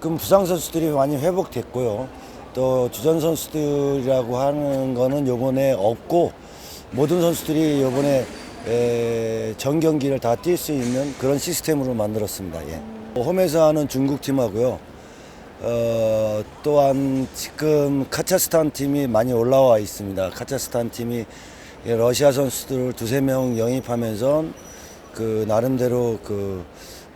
부상 선수들이 많이 회복됐고요. 또 주전 선수들이라고 하는 거는 요번에 없고 모든 선수들이 요번에 에, 전 경기를 다 뛸 수 있는 그런 시스템으로 만들었습니다. 예. 홈에서 하는 중국 팀하고요. 어, 또한 지금 카자흐스탄 팀이 많이 올라와 있습니다. 카자흐스탄 팀이 예, 러시아 선수들 두세 명 영입하면서 그 나름대로 그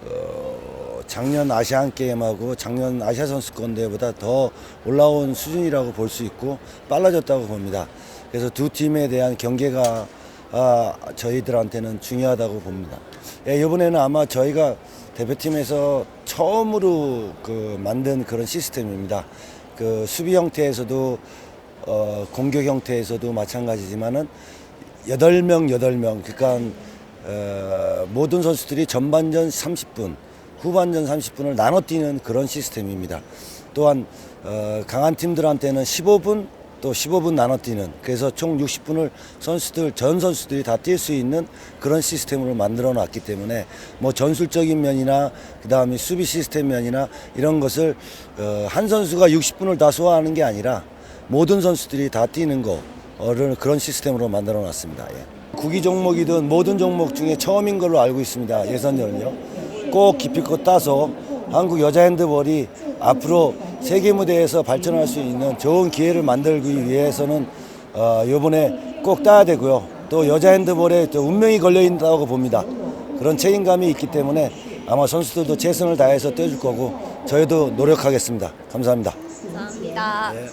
어, 작년 아시안 게임하고 작년 아시아 선수권 대회보다 더 올라온 수준이라고 볼 수 있고 빨라졌다고 봅니다. 그래서 두 팀에 대한 경계가 아, 저희들한테는 중요하다고 봅니다. 예, 이번에는 아마 저희가 대표팀에서 처음으로 그 만든 그런 시스템입니다. 그 수비 형태에서도 어, 공격 형태에서도 마찬가지지만은 여덟 명 여덟 명 그러니까 어, 모든 선수들이 전반전 30분, 후반전 30분을 나눠 뛰는 그런 시스템입니다. 또한 어, 강한 팀들한테는 15분 또 15분 나눠 뛰는 그래서 총 60분을 선수들 전 선수들이 다 뛸 수 있는 그런 시스템으로 만들어 놨기 때문에 뭐 전술적인 면이나 그다음에 수비 시스템 면이나 이런 것을 어, 한 선수가 60분을 다 소화하는 게 아니라 모든 선수들이 다 뛰는 거를 그런 시스템으로 만들어 놨습니다. 예. 구기 종목이든 모든 종목 중에 처음인 걸로 알고 있습니다. 예선전은요. 꼭 기필코 따서 한국 여자 핸드볼이 앞으로 세계 무대에서 발전할 수 있는 좋은 기회를 만들기 위해서는 어, 이번에 꼭 따야 되고요. 또 여자 핸드볼에 또 운명이 걸려 있다고 봅니다. 그런 책임감이 있기 때문에 아마 선수들도 최선을 다해서 뛰어줄 거고 저희도 노력하겠습니다. 감사합니다. 감사합니다. 네.